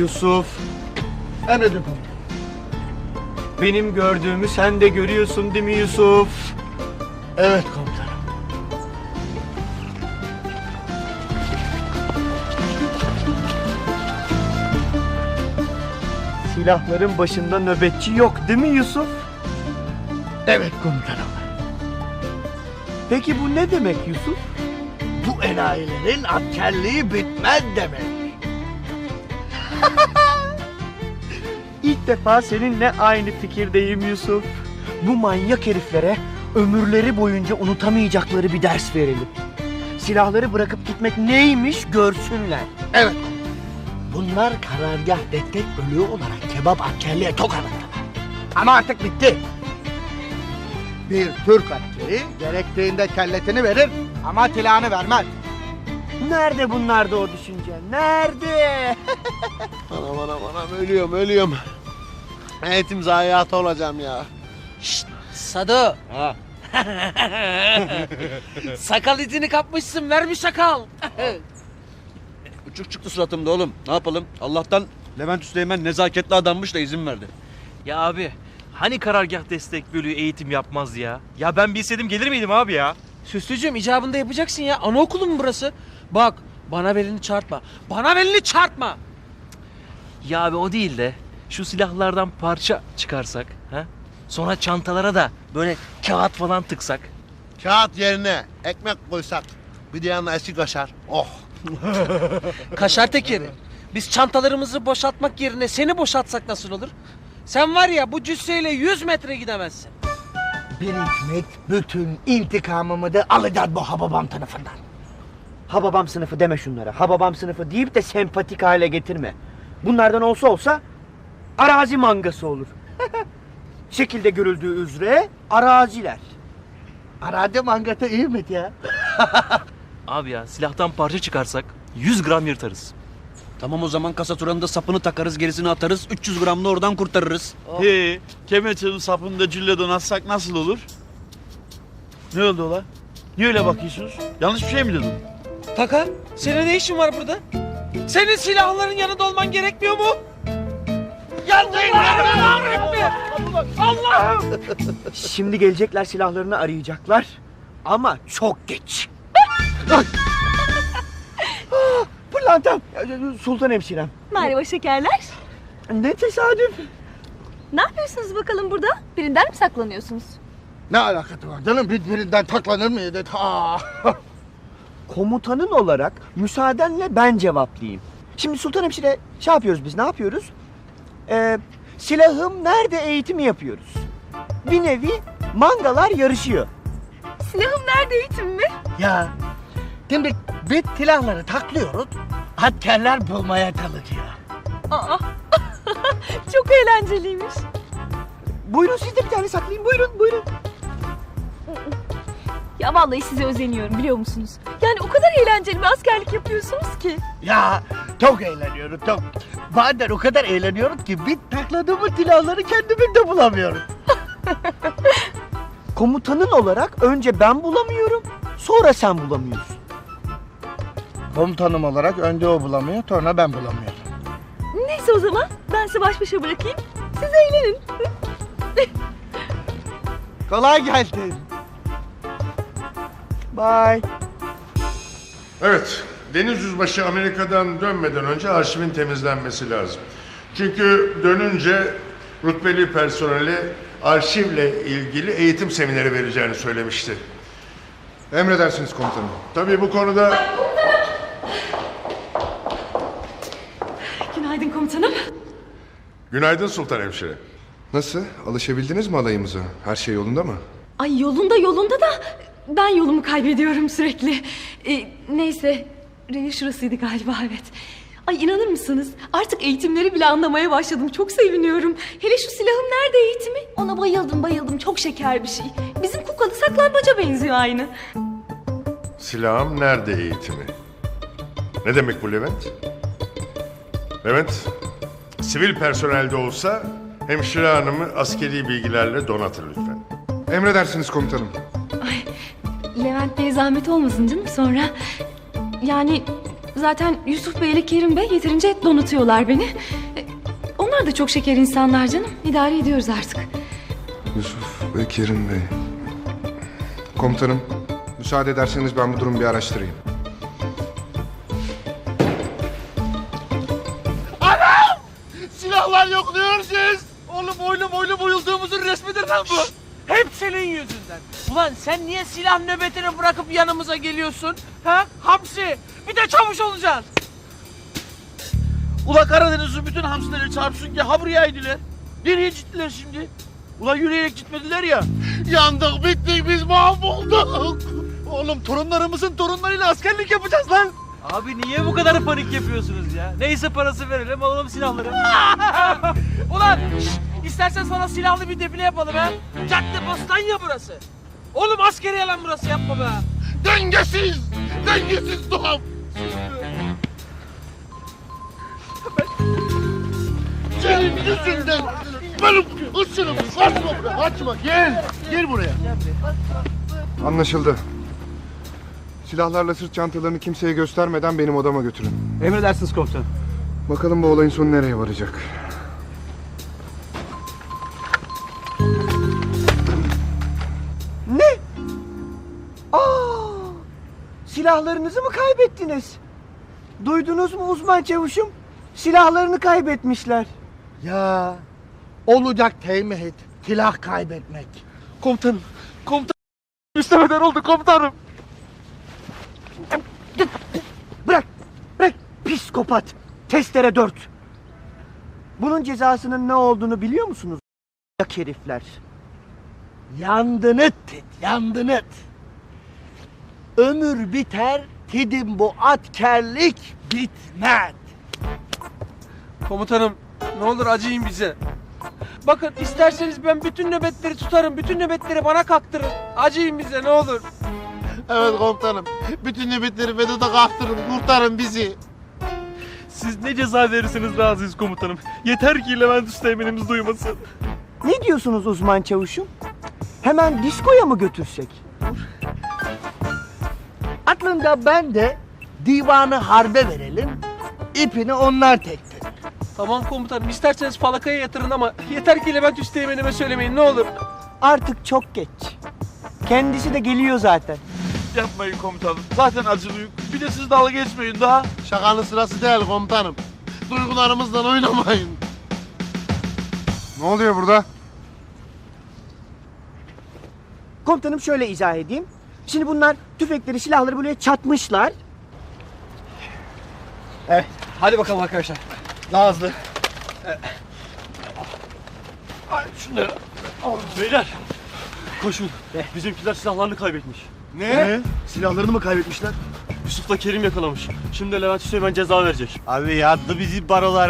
Yusuf, Emredin komutanım. benim gördüğümü sen de görüyorsun değil mi Yusuf? Evet komutanım. Silahların başında nöbetçi yok değil mi Yusuf? Evet komutanım. Peki bu ne demek Yusuf? Bu enayilerin askerliği bitmez demek. İlk defa seninle aynı fikirdeyim Yusuf. Bu manyak heriflere ömürleri boyunca unutamayacakları bir ders verelim. Silahları bırakıp gitmek neymiş görsünler. Evet. Bunlar karargah destek bölüğü olarak kebap askerliğe tok aradılar. Ama artık bitti. Bir Türk askeri gerektiğinde kelletini verir ama silahını vermez. Nerede bunlarda o düşünce? Nerede? Anam anam anam ölüyorum ölüyorum. Eğitim zayiatı olacağım ya. Sado. sakal izini kapmışsın ver bir sakal. Uçuk çıktı suratımda oğlum. Ne yapalım? Allah'tan Levent Üsteğmen nezaketli adammış da izin verdi. Ya abi hani karargah destek bölüğü eğitim yapmaz ya? Ya ben bilseydim gelir miydim abi ya? Süslücüğüm icabında yapacaksın ya. Anaokulu mu burası? Bak bana belini çarpma. Bana belini çarpma. Ya abi o değil de şu silahlardan parça çıkarsak ha? Sonra çantalara da böyle kağıt falan tıksak. Kağıt yerine ekmek koysak. Bir de yanına eski kaşar. Oh. Kaşar tekeri. Biz çantalarımızı boşaltmak yerine seni boşaltsak nasıl olur? Sen var ya bu cüsseyle 100 metre gidemezsin. Bir hikmet bütün intikamımı da alacağız bu hababam tarafından. Hababam sınıfı deme şunlara. Hababam sınıfı deyip de sempatik hale getirme. Bunlardan olsa olsa arazi mangası olur. Şekilde görüldüğü üzere araziler. Aradı mangata iyi mi ya? Abi ya silahtan parça çıkarsak 100 gram yırtarız. Tamam o zaman kasa turanında sapını takarız gerisini atarız. 300 gramla oradan kurtarırız. He, kemeçenin sapında cülle donatsak nasıl olur? Ne oldu ola? Niye öyle bakıyorsunuz? Yanlış bir şey mi dedim? Takar senin ne işin var burada? Senin silahların yanında olman gerekmiyor mu? Allah'ım! Şimdi gelecekler silahlarını arayacaklar. Ama çok geç. Ah, Pırlantam. Sultan hemşirem. Merhaba şekerler. Ne tesadüf. Ne yapıyorsunuz bakalım burada? Birinden mi saklanıyorsunuz? Ne alakası var canım? Bir birinden taklanır mıydı? Ha. Komutanın olarak müsaadenle ben cevaplayayım. Şimdi Sultan Hemşire şey yapıyoruz biz ne yapıyoruz? Ee, silahım nerede eğitimi yapıyoruz. Bir nevi mangalar yarışıyor. Silahım nerede eğitim mi? Ya şimdi biz silahları taklıyoruz. Askerler bulmaya çalışıyor. Aa, çok eğlenceliymiş. Buyurun siz de bir tane saklayın buyurun buyurun. Ya vallahi size özeniyorum biliyor musunuz? Yani o kadar eğlenceli bir askerlik yapıyorsunuz ki. Ya çok eğleniyoruz çok. Bazen o kadar eğleniyoruz ki biz takladığımız silahları kendimiz de bulamıyoruz. Komutanın olarak önce ben bulamıyorum sonra sen bulamıyorsun. Komutanım olarak önce o bulamıyor sonra ben bulamıyorum. Neyse o zaman ben sizi baş başa bırakayım. Siz eğlenin. Kolay gelsin. Bye. Evet, Deniz Yüzbaşı Amerika'dan dönmeden önce arşivin temizlenmesi lazım. Çünkü dönünce rütbeli personele arşivle ilgili eğitim semineri vereceğini söylemişti. Emredersiniz komutanım. Tabii bu konuda Günaydın komutanım. günaydın Sultan Hemşire. Nasıl? Alışabildiniz mi alayımıza? Her şey yolunda mı? Ay yolunda yolunda da ben yolumu kaybediyorum sürekli. Ee, neyse reyi şurasıydı galiba evet. Ay inanır mısınız? Artık eğitimleri bile anlamaya başladım. Çok seviniyorum. Hele şu silahım nerede eğitimi? Ona bayıldım bayıldım. Çok şeker bir şey. Bizim kukalı saklambaca benziyor aynı. Silahım nerede eğitimi? Ne demek bu Levent? Levent, sivil personelde olsa hemşire hanımı askeri bilgilerle donatır lütfen. Emredersiniz komutanım. Levent Bey zahmet olmasın canım sonra. Yani Zaten Yusuf Bey ile Kerim Bey yeterince donatıyorlar beni. E, Onlar da çok şeker insanlar canım. İdare ediyoruz artık. Yusuf ve Kerim Bey. Komutanım, müsaade ederseniz ben bu durumu bir araştırayım. Silahlar yok diyorsunuz. Oğlum boylu boylu boyulduğumuzun resmidir lan bu. Hep senin yüzünden. Ulan sen niye silah nöbetini bırakıp yanımıza geliyorsun? Ha? Hamsi. Bir de çavuş olacaksın. Ula Karadeniz'in bütün hamsileri çarpsın ki ha buraya indiler. Nereye gittiler şimdi? Ula yürüyerek gitmediler ya. Yandık bittik biz mahvolduk. Oğlum torunlarımızın torunlarıyla askerlik yapacağız lan. Abi niye bu kadar panik yapıyorsunuz ya? Neyse parası verelim alalım silahları. Ulan şşt, istersen sana silahlı bir defile yapalım ha. Cadde bostan ya burası. Oğlum askeriye lan burası yapma be. Dengesiz. Dengesiz doğam. Senin yüzünden benim ısırım kaçma buraya kaçma gel gel buraya. Anlaşıldı. Silahlarla sırt çantalarını kimseye göstermeden benim odama götürün. Emredersiniz komutanım. Bakalım bu olayın sonu nereye varacak. Silahlarınızı mı kaybettiniz? Duydunuz mu uzman çavuşum? Silahlarını kaybetmişler. Ya olacak teğmet, silah kaybetmek. Komutanım. Komutanım. İstemeden oldu komutanım. Bırak, bırak psikopat. Testere 4. Bunun cezasının ne olduğunu biliyor musunuz? Yak herifler. Yandınıt, yandınıt. Ömür biter, tidim bu atkerlik bitmez. Komutanım ne olur acıyın bize. Bakın isterseniz ben bütün nöbetleri tutarım. Bütün nöbetleri bana kaktırın. Acıyın bize ne olur. Evet komutanım. Bütün nöbetleri Vedat'a kalktırın kurtarın bizi. Siz ne ceza verirseniz razıyız komutanım. Yeter ki Levent Üsteğmen'imiz duymasın. Ne diyorsunuz uzman çavuşum? Hemen diskoya mı götürsek? Aklında ben de divanı harbe verelim, ipini onlar tektir. Tamam komutanım isterseniz falakaya yatırın ama yeter ki Levent Üsteğmen'ime söylemeyin ne olur. Artık çok geç. Kendisi de geliyor zaten. Yapmayın komutanım. Zaten acılıyım. Bir de siz dalga geçmeyin daha. Şakanın sırası değil komutanım. Duygularımızdan oynamayın. Ne oluyor burada? Komutanım şöyle izah edeyim. Şimdi bunlar tüfekleri, silahları buraya çatmışlar. Hadi bakalım arkadaşlar. Daha hızlı. Beyler. Koşun. Bizimkiler silahlarını kaybetmiş. Ne? Silahlarını mı kaybetmişler? Yusuf'la Kerim yakalamış. Şimdi Levent Üsteğmen ceza verecek. Abi yandı bizi barolar